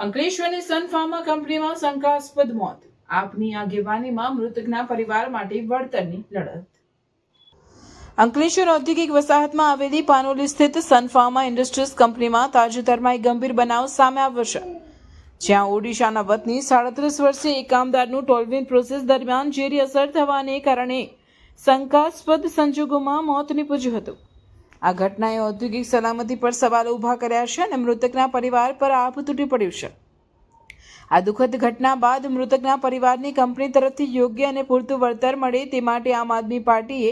અંકલેશ્વરની Sun Pharma કંપનીમાં શંકાસ્પદ મોત. આપની આગેવાનીમાં મૃતકના પરિવાર માટે વળતરની લડત. અંકલેશ્વર ઔદ્યોગિક વસાહતમાં આવેલી પાનોલી સ્થિત સન ફાર્મા ઇન્ડસ્ટ્રીઝ કંપનીમાં તાજેતરમાં એક ગંભીર બનાવ સામે આવ્યો છે. જ્યાં ઓડિશાના વતની સાડત્રીસ વર્ષીય એક કામદારનું ટોલવિન પ્રોસેસ દરમિયાન ઝેરી અસર થવાને કારણે શંકાસ્પદ સંજોગોમાં મોત નીપજ્યું હતું. આ ઘટનાએ ઔદ્યોગિક સલામતી પર સવાલો ઊભા કર્યા છે અને મૃતકના પરિવાર પર આભ તૂટી પડ્યું છે. આ દુઃખદ ઘટના બાદ મૃતકના પરિવારની કંપની તરફથી યોગ્ય અને પૂરતું વળતર મળે તે માટે આમ આદમી પાર્ટીએ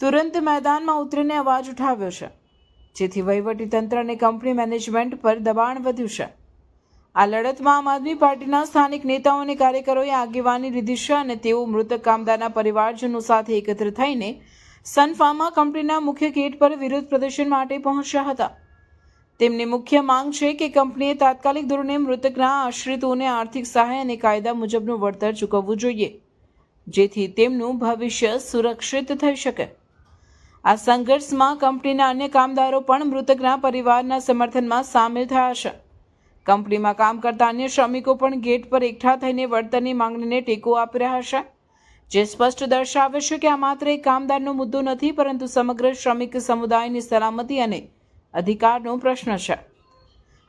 તુરંત મેદાનમાં ઉતરીને અવાજ ઉઠાવ્યો છે, જેથી વહીવટીતંત્ર અને કંપની મેનેજમેન્ટ પર દબાણ વધ્યું છે. આ લડતમાં આમ આદમી પાર્ટીના સ્થાનિક નેતાઓ અને કાર્યકરોએ આગેવાની લીધી છે અને તેઓ મૃતક કામદારના પરિવારજનો સાથે એકત્ર થઈને સન ફાર્મા કંપનીના મુખ્ય ગેટ પર વિરોધ પ્રદર્શન માટે પહોંચ્યા હતા. તેમની મુખ્ય માંગ છે કે કંપનીએ તાત્કાલિક ધોરણે મૃતકના આશ્રિતોને આર્થિક સહાય અને કાયદા મુજબનું વળતર ચૂકવવું જોઈએ, જેથી તેમનું ભવિષ્ય સુરક્ષિત થઈ શકે. આ સંઘર્ષમાં કંપનીના અન્ય કામદારો પણ મૃતકના પરિવારના સમર્થનમાં સામેલ થયા છે. કંપનીમાં કામ કરતા અન્ય શ્રમિકો પણ ગેટ પર એકઠા થઈને વળતરની માંગણીને ટેકો આપી રહ્યા છે. જે સ્પષ્ટ દર્શાવે છે કે આ માત્ર એક કામદારનો મુદ્દો નથી, પરંતુ સમગ્ર શ્રમિક સમુદાયની સલામતી અને અધિકારનો પ્રશ્ન છે.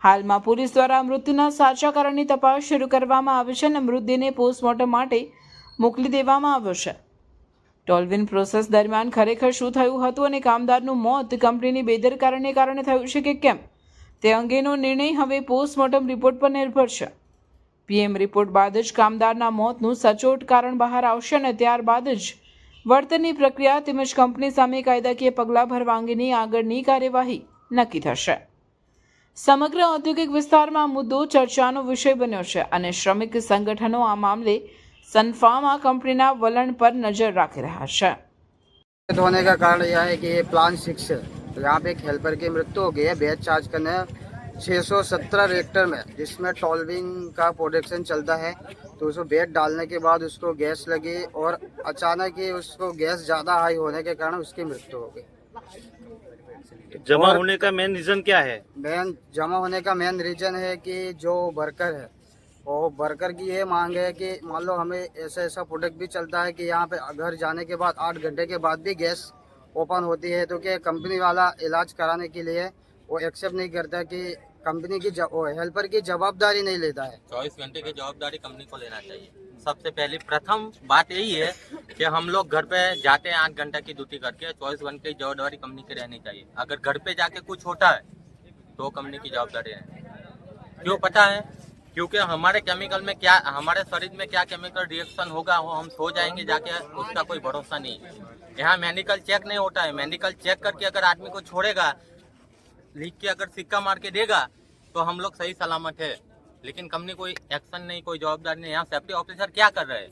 હાલમાં પોલીસ દ્વારા મૃત્યુના સાચા કારણની તપાસ શરૂ કરવામાં આવી છે અને મૃતદેહને પોસ્ટમોર્ટમ માટે મોકલી દેવામાં આવ્યો છે. ટોલવિન પ્રોસેસ દરમિયાન ખરેખર શું થયું હતું અને કામદારનું મોત કંપનીની બેદરકારીને કારણે થયું છે કે કેમ? તે અંગેનો નિર્ણય હવે પોસ્ટમોર્ટમ રિપોર્ટ પર નિર્ભર છે. પીએમ રિપોર્ટ બાદ જ કામદારના મોતનું સચોટ કારણ બહાર આવશે અને ત્યારબાદ જ વળતરની પ્રક્રિયા તેમજ કંપની સામે કાયદાકીય પગલાં ભરવા અંગેની આગળની કાર્યવાહી નક્કી થશે સમગ્ર ઔદ્યોગિક વિસ્તારમાં આ મુદ્દો ચર્ચાનો વિષય બન્યો છે અને શ્રમિક સંગઠનો આ મામલે સનફાર્મા કંપનીના વલણ પર નજર રાખી રહ્યા છે तो होने का कारण यह है कि ये प्लान सिक्स है तो यहाँ पे एक हेल्पर की मृत्यु हो गई है बेड चार्ज करने 617 रिएक्टर में जिसमें टॉलविंग का प्रोडक्शन चलता है तो उसको बेड डालने के बाद उसको गैस लगी और अचानक ही उसको गैस ज़्यादा हाई होने के कारण उसकी मृत्यु हो गई। जमा होने का मेन रीजन क्या है? मेन जमा होने का मेन रीजन है कि जो वर्कर है और वर्कर की ये मांग है कि मान लो हमें ऐसा ऐसा प्रोडक्ट भी चलता है कि यहाँ पे घर जाने के बाद आठ घंटे के बाद भी गैस ओपन होती है तो क्या कंपनी वाला इलाज कराने के लिए वो एक्सेप्ट नहीं करता कि कंपनी की हेल्पर की जवाबदारी नहीं लेता है। चौबीस घंटे की जवाबदारी कंपनी को लेना चाहिए। सबसे पहली, प्रथम बात यही है कि हम लोग घर पे जाते हैं आठ घंटा की ड्यूटी करके, चौबीस घंटे की जवाबदारी कंपनी की रहनी चाहिए। अगर घर पे जाके कुछ होता है तो कंपनी की जवाबदारी है। क्यों पता है? क्योंकि हमारे केमिकल में क्या हमारे शरीर में क्या केमिकल रिएक्शन होगा, वो हम सो जाएँगे जाके, उसका कोई भरोसा नहीं यहाँ मेडिकल चेक नहीं होता है। मेडिकल चेक करके अगर आदमी को छोड़ेगा लिख के अगर सिक्का मार के देगा तो हम लोग सही सलामत है। लेकिन कंपनी कोई एक्शन नहीं, कोई जवाबदारी नहीं। यहाँ सेफ्टी ऑफिसर क्या कर रहे हैं?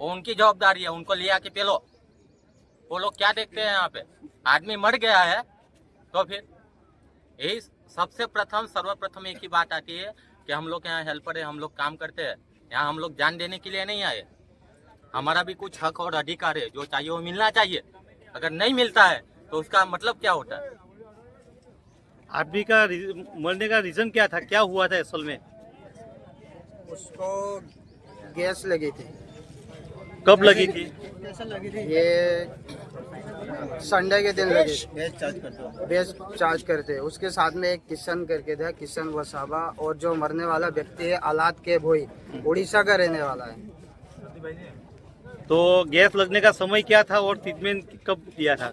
वो उनकी जवाबदारी है, उनको ले आके पेलो। वो लोग क्या देखते हैं यहाँ पे? आदमी मर गया है तो फिर यही सबसे प्रथम, सर्वप्रथम एक ही बात आती है कि हम लोग यहाँ हेल्पर है, हम लोग काम करते हैं। यहाँ हम लोग जान देने के लिए नहीं आए। हमारा भी कुछ हक और अधिकार है, जो चाहिए वो मिलना चाहिए। अगर नहीं मिलता है तो उसका मतलब क्या होता है? आदमी का मरने का रीजन क्या था? क्या हुआ था असल में? उसको गैस लगी थी। कब लगी थी? ये संडे के दिन लगी बेस चार्ज करते हैं? उसके साथ में एक किशन करके था किशन वसाबा और जो मरने वाला व्यक्ति है आलात के भोई उड़ीसा का रहने वाला है। तो गैस लगने का समय क्या था और ट्रीटमेंट कब दिया था?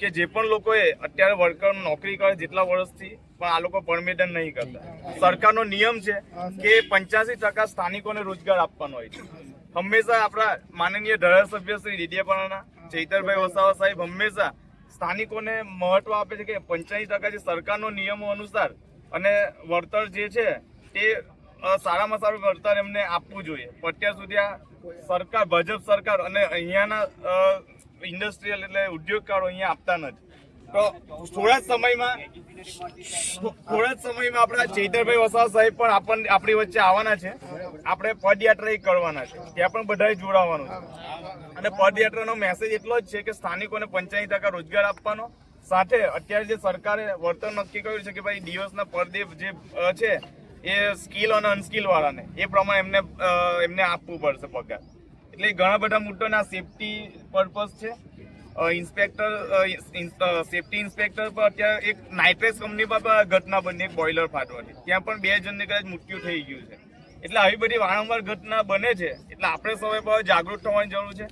કે જે પણ લોકોએ અત્યારે વર્કર નોકરી કરે જેટલા વર્ષથી, પણ આ લોકો પરમિટન નહીં કરતા. સરકારનો નિયમ છે કે પંચ્યાસી ટકા સ્થાનિકોને રોજગાર આપવાનો હોય છે. હંમેશા આપણા માનનીય ધારાસભ્ય શ્રી ડીડીયાપાડાના ચૈતરભાઈ વસાવા સાહેબ હંમેશા સ્થાનિકોને મહત્વ આપે છે કે પંચ્યાસી ટકા જે સરકારનો નિયમો અનુસાર અને વળતર જે છે તે સારામાં સારું વળતર એમને આપવું જોઈએ. અત્યાર સુધી આ સરકાર, ભાજપ સરકાર અને અહીંયાના ઇન્ડસ્ટ્રીયલ એટલે ઉદ્યોગકારો અહીંયા આપતા નથી. તો થોડા સમયમાં, થોડા જ સમયમાં આપણા ચૈતરભાઈ વસાવા સાહેબ પણ આપણ, આપણી વચ્ચે આવવાના છે. આપણે પદયાત્રા એ કરવાના છે. ત્યાં પણ બધાએ જોડાવાનું છે. અને પદયાત્રાનો મેસેજ એટલો જ છે કે સ્થાનિકોને પંચાયત ટકા રોજગાર આપવાનો. સાથે અત્યારે જે સરકારે વર્તન નક્કી કર્યું છે કે ભાઈ દિવસના પરદે જે છે, એ સ્કિલ અને અનસ્કિલ વાળાને, એ પ્રમાણે એમને એમને આપવું પડશે પગાર. એટલે ઘણા બધા મુદ્દાના સેફટી પર્પઝ છે. ઇન્સ્પેક્ટર સેફટી ઇન્સ્પેક્ટર પર અત્યારે એક નાઇટ્રેસ કંપની પર ઘટના બની, એક બોઇલર ફાટવાથી ત્યાં પણ બે જણને કદાચ મૃત્યુ થઈ ગયું છે. એટલે આવી બધી વારંવાર ઘટના બને છે. એટલે આપણે સૌએ બહુ જાગૃત થવાની જરૂર છે.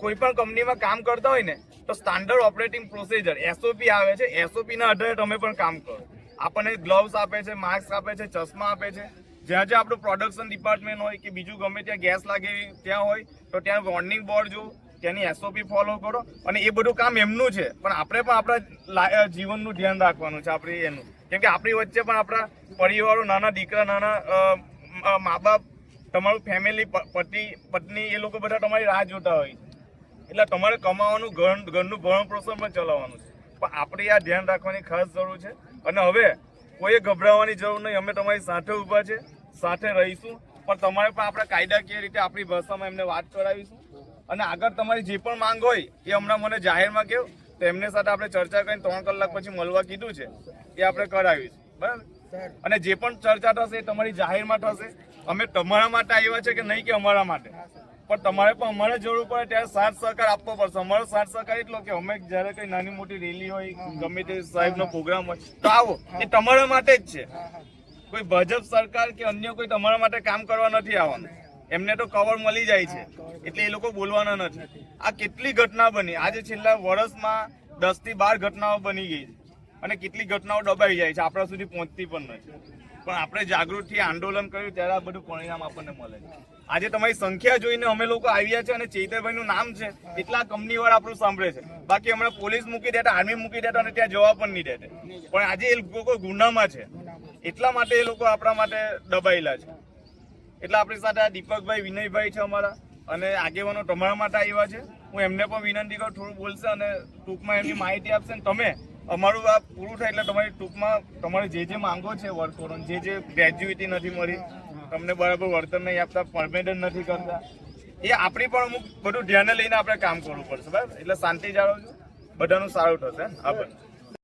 કોઈ પણ કંપનીમાં કામ કરતા હોય ને, તો સ્ટાન્ડર્ડ ઓપરેટિંગ પ્રોસિજર એસઓપી આવે છે. એસઓપીના આધારે તમે પણ કામ કરો. આપણને ગ્લવ્સ આપે છે માસ્ક આપે છે, ચશ્મા આપે છે. જ્યાં જ્યાં આપણું પ્રોડક્શન ડિપાર્ટમેન્ટ હોય કે બીજું ગમે ત્યાં ગેસ લાગે, ત્યાં હોય, તો ત્યાં વોર્નિંગ બોર્ડ જો ત્યાંની એસઓપી ફોલો કરો અને એ બધું કામ એમનું છે. પણ આપણે પણ આપણા જીવનનું ધ્યાન રાખવાનું છે આપણે એનું. કેમ કે આપણી વચ્ચે પણ આપણા પરિવારો, નાના દીકરા, નાના મા બાપ તમારું ફેમિલી પતિ, પત્ની, એ લોકો બધા તમારી રાહ જોતા હોય. એટલે તમારે કમાવાનું, ઘર, ઘરનું ભરણ પોષણ પણ ચલાવવાનું છે. પણ આપણે આ ધ્યાન રાખવાની ખાસ જરૂર છે. અને હવે કોઈએ ગભરાવાની જરૂર નહીં. અમે તમારી સાથે ઊભા છે, સાથે રહીશું. પણ તમારે પણ આપણે કાયદાકીય રીતે આપણી ભાષામાં એમને વાત કરાવીશું. અને આગળ તમારી જે પણ માંગ હોય, એ હમણાં મને જાહેરમાં કહો. તો એમને સાથે આપણે ચર્ચા કરીને ત્રણ કલાક પછી મળવા કીધું છે. એ આપણે કરાવીશું. બરાબર? અને જે પણ ચર્ચા થશે એ તમારી જાહેરમાં થશે. અમે તમારા માટે આવ્યા છે કે નહીં કે અમારા માટે? પણ તમારે પણ અમારે જરૂર પડે ત્યારે સાથ સહકાર આપવો પડશે. અમારો સાથ સહકાર એટલો કે અમે જ્યારે કઈ નાની મોટી રેલી હોય ગમે તે સાહેબનો પ્રોગ્રામ હોય તો આવો. એ તમારા માટે જ છે. કોઈ ભાજપ સરકાર કે અન્ય કોઈ તમારા માટે કામ કરવા નથી આવવાનું. એમને તો કવર મળી જાય છે. એટલે એ લોકો બોલવાના નથી. આ કેટલી ઘટના બની? આજે છેલ્લા વર્ષમાં દસથી બાર ઘટનાઓ બની ગઈ છે. અને કેટલી ઘટનાઓ દબાઈ જાય છે. આપણા સુધી પહોંચતી પણ નથી. પણ આપણે જાગૃતિ આંદોલન કર્યું, ત્યારે આ બધું પરિણામ આપણને મળે છે. આજે તમારી સંખ્યા જોઈને અમે લોકો આવ્યા છે અને ચૈતરભાઈ નું નામ છે, એટલા કંપની વાળા આપણું સાંભળે છે. બાકી હમણાં પોલીસ મૂકી દેતા, આર્મી મૂકી દેતા અને ત્યાં જવા પણ નહીં દેતા. પણ આજે એ લોકો ગુનામાં છે. એટલા માટે એ લોકો આપણા માટે દબાયેલા છે. એટલે આપણી સાથે આ દીપકભાઈ, વિનયભાઈ છે અમારા અને આગેવાનો તમારા માટે આવ્યા છે. હું એમને પણ વિનંતી કરું, થોડું બોલશે અને ટૂંકમાં એમની માહિતી આપશે. ને તમે અમારું આ પૂરું થાય એટલે તમારી ટૂંકમાં તમારે જે જે માંગો છે વર્કરો જે જે ગ્રેજ્યુએટી નથી મળી, તમને બરાબર વળતર નહીં આપતા પરમેનન્ટ નથી કરતા, એ આપણી પણ અમુક બધું ધ્યાને લઈને આપણે કામ કરવું પડશે, બરાબર? એટલે શાંતિ જાળવજો. બધાનું સારું થશે આભાર